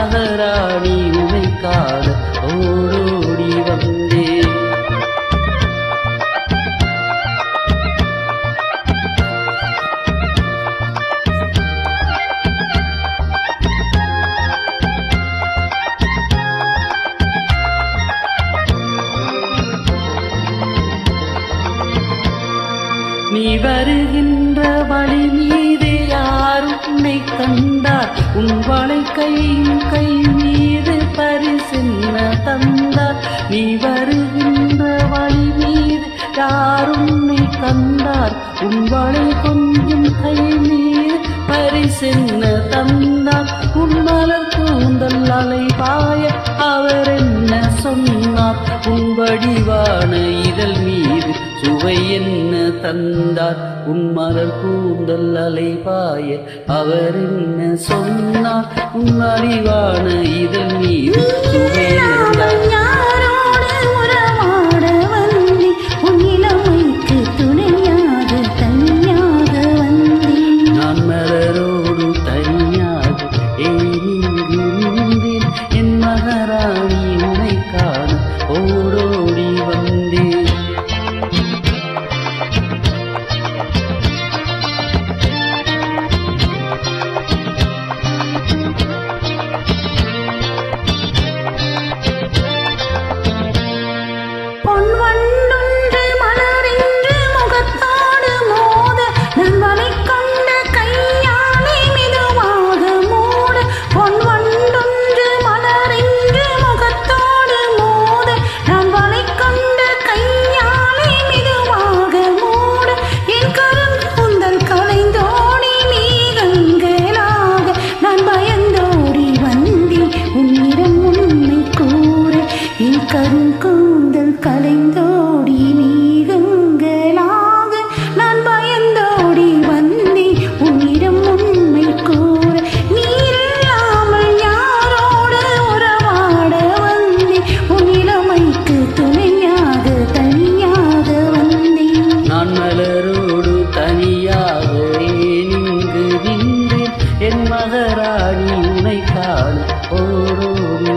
என் மகராணி உனை காண ஓடோடி வந்தே. நீ வருகின்ற வழி உன்னை கண்டார் உன் வளை கையும் கை மீது பரிசென்ன தந்தார். நீ வருகின்ற வழி மீது யார் உன்னை கண்டார் உன் வளை கொஞ்சம் கை மீது பரிசென்ன தந்தார். உன் மலர் கூந்தல் அலை பாய அவர் என்ன சொன்னார்? உன் வடிவா சுவை என்ன தந்தார்? உன் மலர் கூந்தல் அலைபாய அவர் என்ன சொன்னார்? உன் அறிவான இதழ் கருங்கூந்தல் கலைந்தோடி நீங்களாக நான் பயந்தோடி வந்தே உன்னிடம் உண்மை கூற நீரில்லாமல் யாரோடு உறவாட வந்தே உன் இளமைக்கு துணையாக தனியாக வந்தேன் நான் மலரோடு தனியாக நின்று நின்று என் மகராணி உனை காணும்